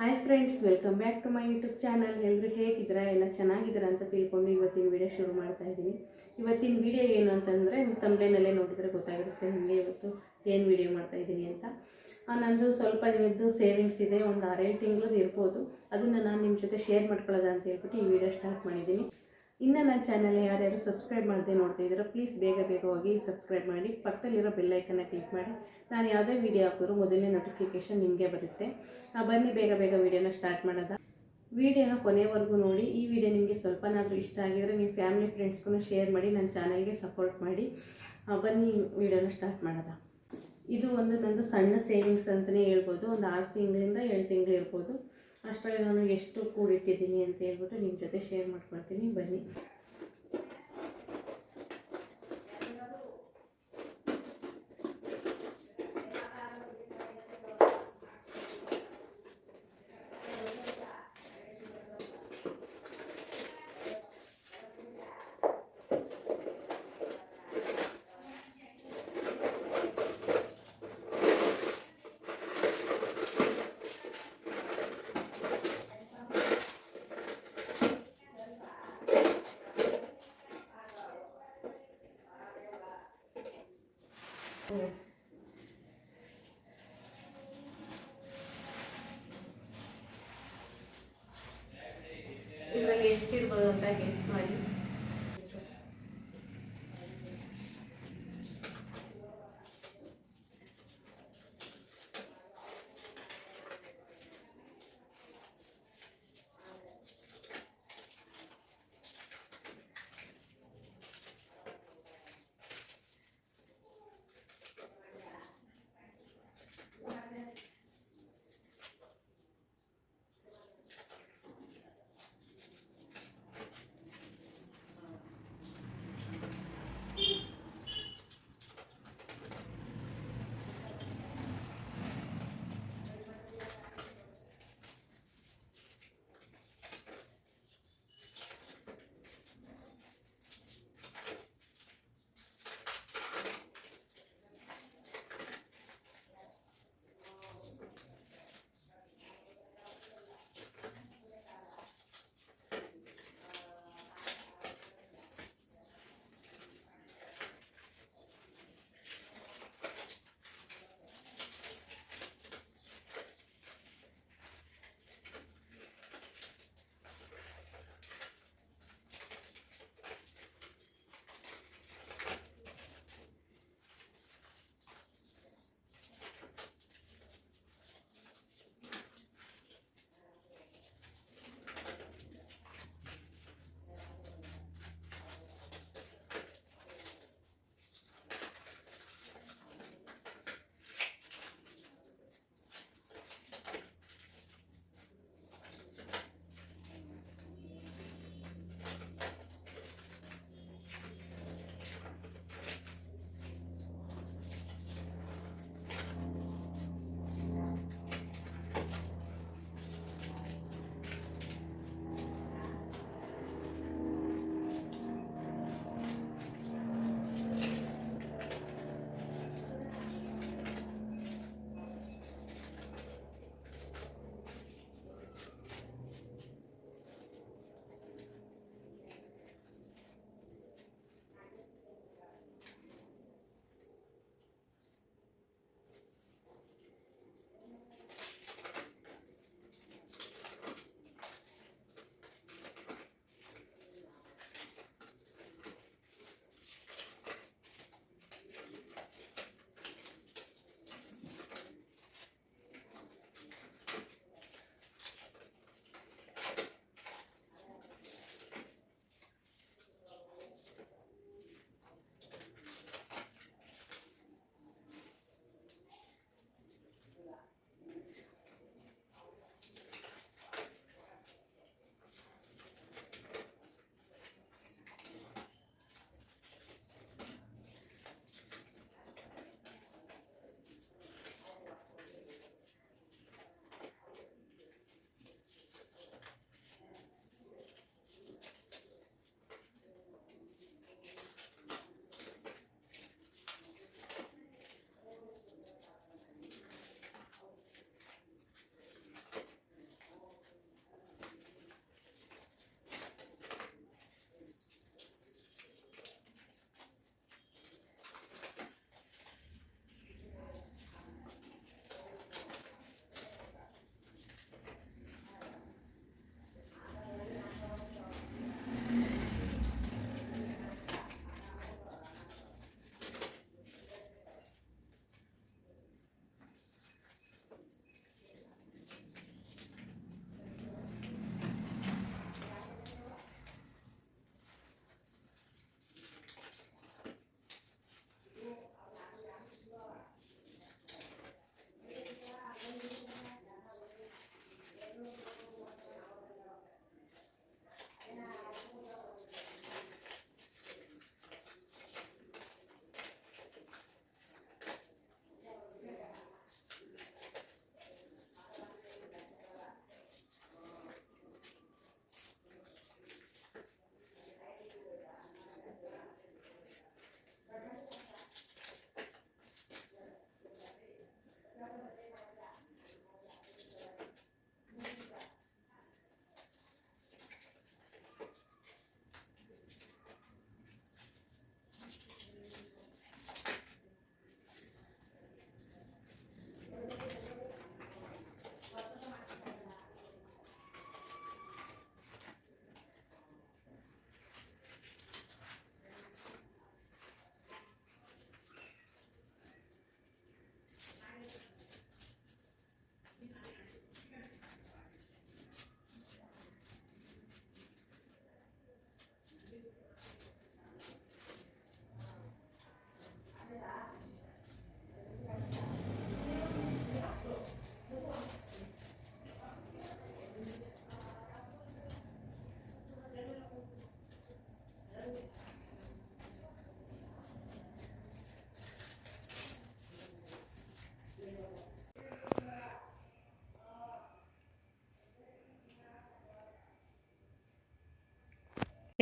Hi friends welcome back to my YouTube channel ಎಲ್ಲರೂ ಹೇಗಿದ್ದೀರಾ? ಎಲ್ಲ ಚೆನ್ನಾಗಿದ್ದೀರಾ ಅಂತ ತಿಳ್ಕೊಂಡು ಇವತ್ತಿನ ವಿಡಿಯೋ ಶುರು ಮಾಡ್ತಾ ಇದ್ದೀನಿ. ಇವತ್ತಿನ ವಿಡಿಯೋ ಏನು ಅಂತಂದರೆ ತಮ್ಮನೇನಲ್ಲೇ ನೋಡಿದರೆ ಗೊತ್ತಾಗಿರುತ್ತೆ, ನಿಮಗೆ ಇವತ್ತು ಏನು ವಿಡಿಯೋ ಮಾಡ್ತಾ ಇದ್ದೀನಿ ಅಂತ. ನಂದು ಸ್ವಲ್ಪ ದಿನದ್ದು ಸೇವಿಂಗ್ಸ್ ಇದೆ, ಒಂದು ಆರೇಳು ತಿಂಗಳದ್ದು ಇರ್ಬೋದು. ಅದನ್ನು ನಾನು ನಿಮ್ಮ ಜೊತೆ ಶೇರ್ ಮಾಡ್ಕೊಳ್ಳೋದ ಅಂತ ಹೇಳ್ಬಿಟ್ಟು ಈ ವಿಡಿಯೋ ಸ್ಟಾರ್ಟ್ ಮಾಡಿದ್ದೀನಿ. ಇನ್ನು ನನ್ನ ಚಾನಲ್ ಯಾರ್ಯಾರು ಸಬ್ಸ್ಕ್ರೈಬ್ ಮಾಡದೆ ನೋಡ್ತಾ ಇದ್ದೀರೋ ಪ್ಲೀಸ್ ಬೇಗ ಬೇಗ ಹೋಗಿ ಸಬ್ಸ್ಕ್ರೈಬ್ ಮಾಡಿ ಪಕ್ಕದಲ್ಲಿರೋ ಬೆಲ್ಲೈಕನ್ನ ಕ್ಲಿಕ್ ಮಾಡಿ. ನಾನು ಯಾವುದೇ ವಿಡಿಯೋ ಹಾಕಿದ್ರು ಮೊದಲನೇ ನೋಟಿಫಿಕೇಷನ್ ನಿಮಗೆ ಬರುತ್ತೆ. ಆ, ಬನ್ನಿ ಬೇಗ ಬೇಗ ವಿಡಿಯೋನ ಸ್ಟಾರ್ಟ್ ಮಾಡೋದ? ವಿಡಿಯೋನ ಕೊನೆವರೆಗೂ ನೋಡಿ. ಈ ವಿಡಿಯೋ ನಿಮಗೆ ಸ್ವಲ್ಪನಾದರೂ ಇಷ್ಟ ಆಗಿದರೆ ನೀವು ಫ್ಯಾಮಿಲಿ ಫ್ರೆಂಡ್ಸ್ಗೂ ಶೇರ್ ಮಾಡಿ ನನ್ನ ಚಾನಲ್ಗೆ ಸಪೋರ್ಟ್ ಮಾಡಿ. ಆ, ಬನ್ನಿ ವಿಡಿಯೋನ ಸ್ಟಾರ್ಟ್ ಮಾಡೋದ? ಇದು ಒಂದು ನಂದು ಸಣ್ಣ ಸೇವಿಂಗ್ಸ್ ಅಂತಲೇ ಹೇಳ್ಬೋದು. ಒಂದು ಆರು ತಿಂಗಳಿಂದ ಏಳು ತಿಂಗಳು ಇರ್ಬೋದು ಅಷ್ಟರಲ್ಲಿ ನಾನು ಎಷ್ಟು ಕೂಡಿಟ್ಟಿದ್ದೀನಿ ಅಂತ ಹೇಳ್ಬಿಟ್ಟು ನಿಮ್ಮ ಜೊತೆ ಶೇರ್ ಮಾಡ್ಕೊಳ್ತೀನಿ. ಬನ್ನಿ. 네.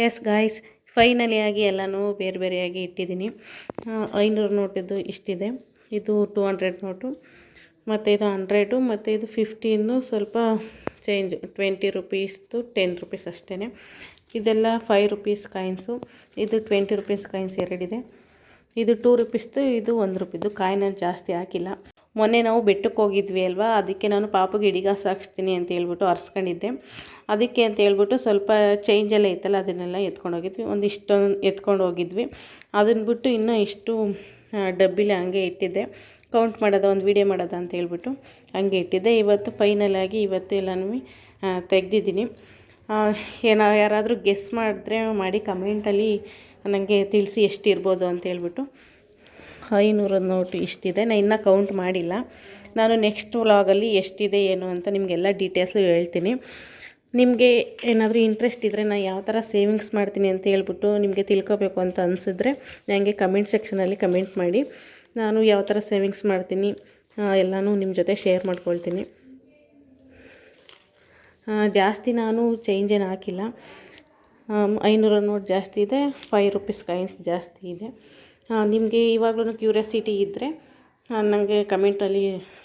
ಎಸ್ ಗಾಯ್ಸ್ ಫೈನಲಿ ಆಗಿ ಎಲ್ಲನೂ ಬೇರೆ ಬೇರೆಯಾಗಿ ಇಟ್ಟಿದ್ದೀನಿ. ಐನೂರು ನೋಟಿದ್ದು ಇಷ್ಟಿದೆ. ಇದು ಟೂ ಹಂಡ್ರೆಡ್ ನೋಟು. ಮತ್ತು ಇದು ಹಂಡ್ರೆಡು ಮತ್ತು ಇದು ಫಿಫ್ಟೀನು ಸ್ವಲ್ಪ ಚೇಂಜ್ ಟ್ವೆಂಟಿ ರುಪೀಸ್ದು ಟೆನ್ ರುಪೀಸ್ ಅಷ್ಟೇ ಇದೆಲ್ಲ ಫೈವ್ ರುಪೀಸ್ ಕಾಯಿನ್ಸು ಇದು ಟ್ವೆಂಟಿ ರುಪೀಸ್ ಕಾಯಿನ್ಸ್ ಎರಡಿದೆ. ಇದು ಟೂ ರುಪೀಸ್ದು ಇದು ಒಂದು ರುಪೀದು ಕಾಯಿನಲ್ಲಿ ಜಾಸ್ತಿ ಹಾಕಿಲ್ಲ. ಮೊನ್ನೆ ನಾವು ಬೆಟ್ಟಕ್ಕೆ ಹೋಗಿದ್ವಿ ಅಲ್ವಾ? ಅದಕ್ಕೆ ನಾನು ಪಾಪಗೆ ಇಡಿಗಾಸ ಹಾಕ್ಸ್ತೀನಿ ಅಂತ ಹೇಳ್ಬಿಟ್ಟು ಅರ್ಸ್ಕೊಂಡಿದ್ದೆ. ಅದಕ್ಕೆ ಅಂತ ಹೇಳ್ಬಿಟ್ಟು ಸ್ವಲ್ಪ ಚೇಂಜ್ ಎಲ್ಲ ಇತ್ತಲ್ಲ, ಅದನ್ನೆಲ್ಲ ಎತ್ಕೊಂಡು ಹೋಗಿದ್ವಿ. ಒಂದಿಷ್ಟೊಂದು ಎತ್ಕೊಂಡು ಹೋಗಿದ್ವಿ. ಅದನ್ನ ಬಿಟ್ಟು ಇನ್ನೂ ಇಷ್ಟು ಡಬ್ಬಿಲಿ ಹಂಗೆ ಇಟ್ಟಿದ್ದೆ. ಕೌಂಟ್ ಮಾಡೋದು, ಒಂದು ವೀಡಿಯೋ ಮಾಡೋದು ಅಂತ ಹೇಳ್ಬಿಟ್ಟು ಹಂಗೆ ಇಟ್ಟಿದ್ದೆ. ಇವತ್ತು ಫೈನಲ್ ಆಗಿ ಇವತ್ತು ಎಲ್ಲನೂ ತೆಗ್ದಿದ್ದೀನಿ. ಏನೋ ಯಾರಾದರೂ ಗೆಸ್ ಮಾಡಿದ್ರೆ ಮಾಡಿ ಕಮೆಂಟಲ್ಲಿ ನನಗೆ ತಿಳಿಸಿ ಎಷ್ಟಿರ್ಬೋದು ಅಂತ ಹೇಳ್ಬಿಟ್ಟು. ಐನೂರ ನೋಟು ಇಷ್ಟಿದೆ. ನಾನು ಇನ್ನೂ ಕೌಂಟ್ ಮಾಡಿಲ್ಲ. ನಾನು ನೆಕ್ಸ್ಟ್ ವ್ಲಾಗಲ್ಲಿ ಎಷ್ಟಿದೆ, ಏನು ಅಂತ ನಿಮಗೆಲ್ಲ ಡೀಟೇಲ್ಸು ಹೇಳ್ತೀನಿ. ನಿಮಗೆ ಏನಾದರೂ ಇಂಟ್ರೆಸ್ಟ್ ಇದ್ದರೆ ನಾನು ಯಾವ ಥರ ಸೇವಿಂಗ್ಸ್ ಮಾಡ್ತೀನಿ ಅಂತ ಹೇಳ್ಬಿಟ್ಟು ನಿಮಗೆ ತಿಳ್ಕೊಬೇಕು ಅಂತ ಅನಿಸಿದ್ರೆ ನನಗೆ ಕಮೆಂಟ್ ಸೆಕ್ಷನಲ್ಲಿ ಕಮೆಂಟ್ ಮಾಡಿ. ನಾನು ಯಾವ ಥರ ಸೇವಿಂಗ್ಸ್ ಮಾಡ್ತೀನಿ ಎಲ್ಲನೂ ನಿಮ್ಮ ಜೊತೆ ಶೇರ್ ಮಾಡ್ಕೊಳ್ತೀನಿ. ಜಾಸ್ತಿ ನಾನು ಚೇಂಜ್ ಏನು ಹಾಕಿಲ್ಲ. ಐನೂರ ನೋಟ್ ಜಾಸ್ತಿ ಇದೆ ಫೈವ್ ರುಪೀಸ್ ಕಾಯಿನ್ಸ್ ಜಾಸ್ತಿ ಇದೆ. ನಿಮಗೆ ಇವಾಗಲೂ ಕ್ಯೂರಿಯಾಸಿಟಿ ಇದ್ದರೆ ನನಗೆ ಕಮೆಂಟಲ್ಲಿ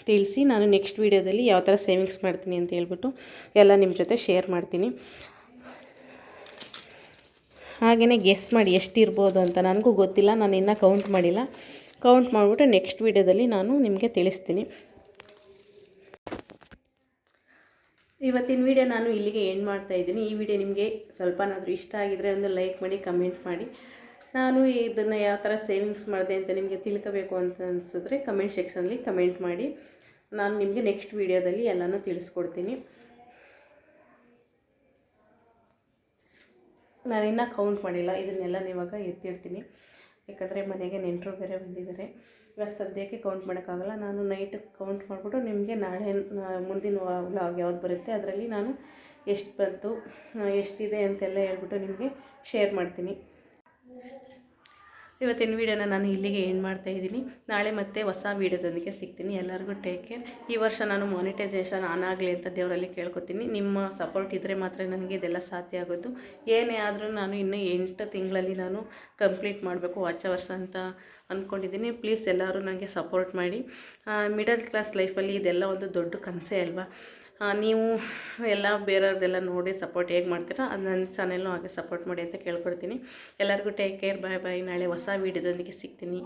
ತಿಳಿಸಿ, ನಾನು ನೆಕ್ಸ್ಟ್ ವೀಡಿಯೋದಲ್ಲಿ ಯಾವ ಥರ ಸೇವಿಂಗ್ಸ್ ಮಾಡ್ತೀನಿ ಅಂತ ಹೇಳ್ಬಿಟ್ಟು ಎಲ್ಲ ನಿಮ್ಮ ಜೊತೆ ಶೇರ್ ಮಾಡ್ತೀನಿ. ಹಾಗೆಯೇ ಗೆಸ್ ಮಾಡಿ ಎಷ್ಟಿರ್ಬೋದು ಅಂತ ನನಗೂ ಗೊತ್ತಿಲ್ಲ, ನಾನು ಇನ್ನೂ ಕೌಂಟ್ ಮಾಡಿಲ್ಲ. ಕೌಂಟ್ ಮಾಡಿಬಿಟ್ಟು ನೆಕ್ಸ್ಟ್ ವೀಡಿಯೋದಲ್ಲಿ ನಾನು ನಿಮಗೆ ತಿಳಿಸ್ತೀನಿ. ಇವತ್ತಿನ ವಿಡಿಯೋ ನಾನು ಇಲ್ಲಿಗೆ ಎಂಡ್ ಮಾಡ್ತಾಯಿದ್ದೀನಿ ಈ ವಿಡಿಯೋ ನಿಮಗೆ ಸ್ವಲ್ಪನಾದರೂ ಇಷ್ಟ ಆಗಿದರೆ ಒಂದು ಲೈಕ್ ಮಾಡಿ ಕಮೆಂಟ್ ಮಾಡಿ. ನಾನು ಇದನ್ನು ಯಾವ ಥರ ಸೇವಿಂಗ್ಸ್ ಮಾಡಿದೆ ಅಂತ ನಿಮಗೆ ತಿಳ್ಕೋಬೇಕು ಅಂತ ಅನಿಸಿದ್ರೆ ಕಮೆಂಟ್ ಸೆಕ್ಷನಲ್ಲಿ ಕಮೆಂಟ್ ಮಾಡಿ. ನಾನು ನಿಮಗೆ ನೆಕ್ಸ್ಟ್ ವೀಡಿಯೋದಲ್ಲಿ ಎಲ್ಲನೂ ತಿಳಿಸ್ಕೊಡ್ತೀನಿ. ನಾನಿನ್ನೂ ಕೌಂಟ್ ಮಾಡಿಲ್ಲ, ಇದನ್ನೆಲ್ಲ ಇವಾಗ ಎತ್ತಿಡ್ತೀನಿ. ಯಾಕಂದರೆ ಮನೆಗೆ ನೆಂಟರು ಬೇರೆ ಬಂದಿದ್ದಾರೆ. ಇವಾಗ ಸದ್ಯಕ್ಕೆ ಕೌಂಟ್ ಮಾಡೋಕ್ಕಾಗಲ್ಲ. ನಾನು ನೈಟ್ ಕೌಂಟ್ ಮಾಡಿಬಿಟ್ಟು ನಿಮಗೆ ನಾಳೆ ಮುಂದಿನ ವ್ಲಾಗ್ ಯಾವ್ದು ಬರುತ್ತೆ ಅದರಲ್ಲಿ ನಾನು ಎಷ್ಟು ಬಂತು, ಎಷ್ಟಿದೆ ಅಂತೆಲ್ಲ ಹೇಳ್ಬಿಟ್ಟು ನಿಮಗೆ ಶೇರ್ ಮಾಡ್ತೀನಿ. ಇವತ್ತಿನ ವೀಡಿಯೋನ ನಾನು ಇಲ್ಲಿಗೆ ಏನು ಮಾಡ್ತಾ ಇದ್ದೀನಿ. ನಾಳೆ ಮತ್ತೆ ಹೊಸ ವೀಡಿಯೋದೊಂದಿಗೆ ಸಿಗ್ತೀನಿ. ಎಲ್ಲರಿಗೂ ಟೇಕ್ ಕೇರ್ ಈ ವರ್ಷ ನಾನು ಮಾನಿಟೈಸೇಷನ್ ಆನ್ ಆಗಲಿ ಅಂತ ದೇವರಲ್ಲಿ ಕೇಳ್ಕೊತೀನಿ. ನಿಮ್ಮ ಸಪೋರ್ಟ್ ಇದ್ದರೆ ಮಾತ್ರ ನನಗೆ ಇದೆಲ್ಲ ಸಾಧ್ಯ ಆಗೋದು. ಏನೇ ಆದರೂ ನಾನು ಇನ್ನೂ ಎಂಟು ತಿಂಗಳಲ್ಲಿ ನಾನು ಕಂಪ್ಲೀಟ್ ಮಾಡಬೇಕು. ವಾಚ್ ಅವರ್ಸ್ ಅಂತ ಅಂದ್ಕೊಂಡಿದ್ದೀನಿ ಪ್ಲೀಸ್ ಎಲ್ಲರೂ ನನಗೆ ಸಪೋರ್ಟ್ ಮಾಡಿ. ಮಿಡಲ್ ಕ್ಲಾಸ್ ಲೈಫಲ್ಲಿ ಇದೆಲ್ಲ ಒಂದು ದೊಡ್ಡ ಕನಸೇ ಅಲ್ವಾ? ನೀವು ಎಲ್ಲ ಬೇರೆಯವ್ರದ್ದೆಲ್ಲ ನೋಡಿ ಸಪೋರ್ಟ್ ಹೇಗೆ ಮಾಡ್ತೀರಾ? ಅದು ನನ್ನ ಚಾನೆಲ್ನು ಹಾಗೆ ಸಪೋರ್ಟ್ ಮಾಡಿ ಅಂತ ಕೇಳ್ಕೊಡ್ತೀನಿ. ಎಲ್ಲರಿಗೂ ಟೇಕ್ ಕೇರ್ ಬಾಯ್ ಬಾಯ್ ನಾಳೆ ಹೊಸ ವೀಡಿಯೋದೊಂದಿಗೆ ಸಿಗ್ತೀನಿ.